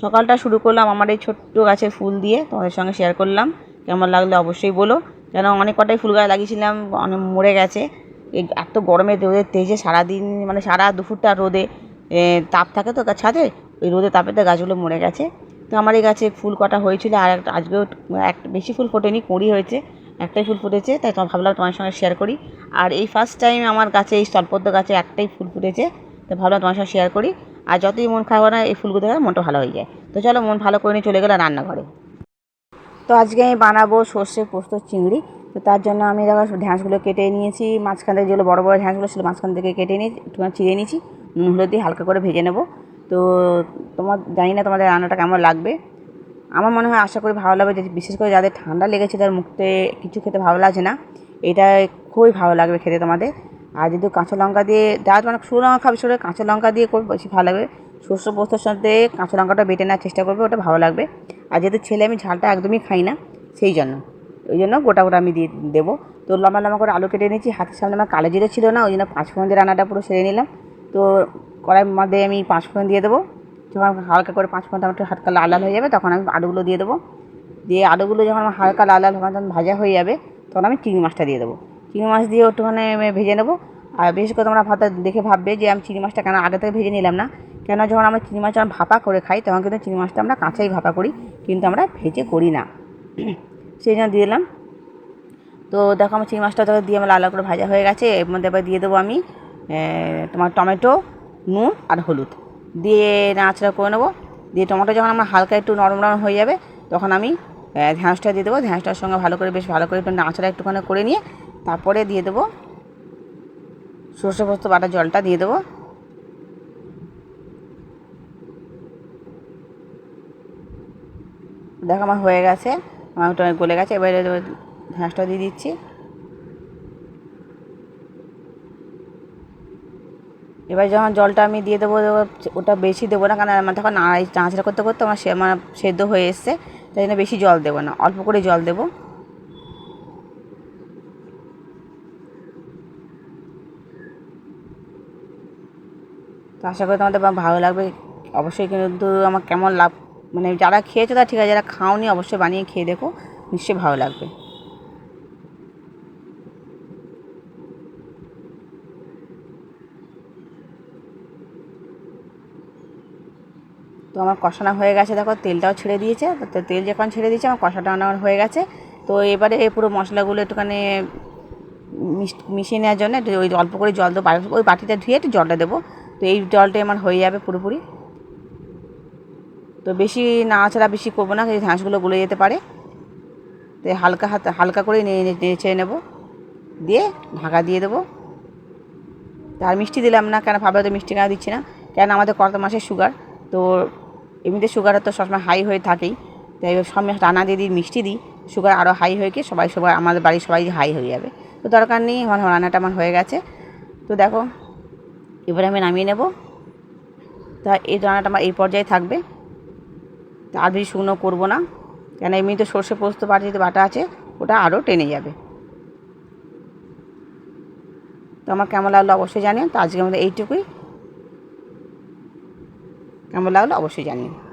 সকালটা শুরু করলাম আমার এই ছোট্ট গাছের ফুল দিয়ে, তোমাদের সঙ্গে শেয়ার করলাম। কেমন লাগল অবশ্যই বলো। কেন অনেক কটাই ফুল গাছ লাগিয়েছিলাম, অনেক মরে গেছে। এই এত গরমে রোদের তেজে সারাদিন মানে সারা দুপুরটা রোদে তাপ থাকে তো ছাদে, ওই রোদে তাপেতে গাছগুলো মরে গেছে। তো আমার এই গাছে ফুল কটা হয়েছিল, আর একটা আজকেও এক, বেশি ফুল ফোটেনি, কুঁড়ি হয়েছে, একটাই ফুল ফুটেছে, তাই তোমার ভাবলাম তোমার সঙ্গে শেয়ার করি। আর এই ফার্স্ট টাইম আমার গাছে, এই স্থলপদ্ম গাছে একটাই ফুল ফুটেছে, তো ভাবলাম তোমার সঙ্গে শেয়ার করি। আর যতই মন খারাপ না, এই ফুলগুলো দেখে মনটা ভালো হয়ে যায়। তো চলো, মন ভালো করে নিয়ে চলে গেলো রান্নাঘরে। তো আজকে আমি বানাবো সর্ষে পোস্ত চিংড়ি। তো তার জন্য আমি দেখো ঢ্যাঁসগুলো কেটে নিয়েছি। মাঝখান থেকে যেগুলো বড়ো বড়ো ঢ্যাঁসগুলো সেগুলো মাঝখান থেকে কেটে নিয়ে একটুখানি চিড়ে নিয়েছি। নুন, হলুদ দিয়ে হালকা করে ভেজে নেব। তো তোমার, জানি না তোমাদের রান্নাটা কেমন লাগবে। আমার মনে হয় আশা করি ভালো লাগবে। যে বিশেষ করে যাদের ঠান্ডা লেগেছে তার মুখতে কিছু খেতে ভালো লাগছে না। এটা খুবই ভালো লাগবে খেতে তোমাদের। আর যদি কাঁচা লঙ্কা দিয়ে যারা মানে শুকনো লঙ্কা খাবে সেটা কাঁচা লঙ্কা দিয়ে করবে, বেশি ভালো লাগবে। সর্ষে পোস্তর সাথে কাঁচা লঙ্কাটা বেটে নেওয়ার চেষ্টা করবে, ওটা ভালো লাগবে। আর যেহেতু ছেলে, আমি ঝালটা একদমই খাই না, সেই জন্য। ওই জন্য গোটা গোটা আমি দিয়ে দেবো। তো লম্বা লম্বা করে আলু কেটে নিয়েছি, হাতের সামনে আমার কালো জিরে ছিল না, ওই জন্য পাঁচ ফোড়ন দিয়ে রান্নাটা পুরো সেরে নিলাম। তো কড়াইয়ের মধ্যে আমি পাঁচ ফোড়ন দিয়ে দেবো। যখন হালকা করে পাঁচ ফোড়নটা একটু হালকা লাল লাল হয়ে যাবে, তখন আমি আলুগুলো দিয়ে দেবো। দিয়ে আলুগুলো যখন আমার হালকা লাল লাল তখন ভাজা হয়ে যাবে, তখন আমি চিংড়ি মাছটা দিয়ে দেবো। চিংড়ি মাছ দিয়ে একটুখানি ভেজে নেব। আর বিশেষ করে তোমরা ভাত দেখে ভাববে যে আমি চিংড়ি মাছটা কেন আগে থেকে ভেজে নিলাম না। কেন যখন আমরা চিংড়ি মাছ যখন ভাপা করে খাই তখন কিন্তু চিংড়ি মাছটা আমরা কাঁচাই ভাপা করি কিন্তু আমরা ভেজে করি না। সেই জন্য দিয়ে দিলাম। তো দেখো আমার চিংড়ি মাছটা তো দিয়ে আমার লাল করে ভাজা হয়ে গেছে। এর মধ্যে এবার দিয়ে দেবো আমি তোমার টমেটো নুন আর হলুদ। দিয়ে নাড়াচাড়া করে নেব। দিয়ে টমেটো যখন আমার হালকা একটু নরম নরম হয়ে যাবে তখন আমি এ, ঢ্যাঁড়সটা দিয়ে দেবো। ঢ্যাঁড়সটার সঙ্গে ভালো করে বেশ ভালো করে একটু নাড়াচাড়া একটুখানি করে নিয়ে তারপরে দিয়ে দেবো সর্ষে পোস্ত বাটা জলটা দিয়ে দেবো। দেখো আমার হয়ে গেছে আমার ওটা গলে গেছে এবারে ঢ্যাঁড়সটা দিয়ে দিচ্ছি। এবার যখন জলটা আমি দিয়ে দেবো দেবো, ওটা বেশি দেবো না কারণ আমার তখন নাড়াই নাড়াচাড়া করতে করতে আমার সে আমার সেদ্ধ হয়ে এসছে তাই জন্য বেশি জল দেবো না অল্প করে জল দেবো। তো আশা করি তোমাদের ভালো লাগবে। অবশ্যই কিন্তু আমার কেমন লাভ মানে যারা খেয়েছো তারা ঠিক আছে, যারা খাওনি অবশ্যই বানিয়ে খেয়ে দেখো, নিশ্চয়ই ভালো লাগবে। তো আমার কষানো হয়ে গেছে, দেখো তেলটাও ছেড়ে দিয়েছে, তো তেল যখন ছেড়ে দিয়েছে আমার কষাটা আমার হয়ে গেছে। তো এবারে এই পুরো মশলাগুলো একটুখানি মিশ- মিশিয়ে নেওয়ার জন্য একটু ওই অল্প করে জল দেবো ওই বাটিটা ধুয়ে একটু জলটা দেবো। তো এই জলটাই আমার হয়ে যাবে পুরোপুরি। তো বেশি নাড়াচাড়া বেশি করব না, এই ঘাসগুলো গলে যেতে পারে। তো হালকা হাতে, হালকা করে নিয়ে নেড়ে নেব। দিয়ে ঢাকা দিয়ে দেবো। আর মিষ্টি দিলাম না, কেন ভাবলে তো মিষ্টি কেন দিচ্ছি না? কেন আমাদের কত মাসের সুগার তো এমনিতে সুগারটা তো সবসময় হাই হয়ে থাকেই। তাই সব রান্না দিয়ে দিই, মিষ্টি দিই। সুগার আরও হাই হয়ে গিয়ে সবাই সবাই, আমাদের বাড়ির সবাই হাই হয়ে যাবে। তো দরকার নেই, আমার রান্নাটা আমার হয়ে গেছে। তো দেখো এবারে আমি নামিয়ে নেব। তা এই দানাটা আমার এই পর্যায়ে থাকবে। তা আর বেশি শুকনো করব না। কেন এমনি তো সর্ষে পোস্ত বাটিতে বাটা আছে, ওটা আরও টেনে যাবে। তো আমার কেমন লাগল অবশ্যই জানিও। তো আজকে আমাদের এইটুকুই। কেমন লাগল অবশ্যই জানিও।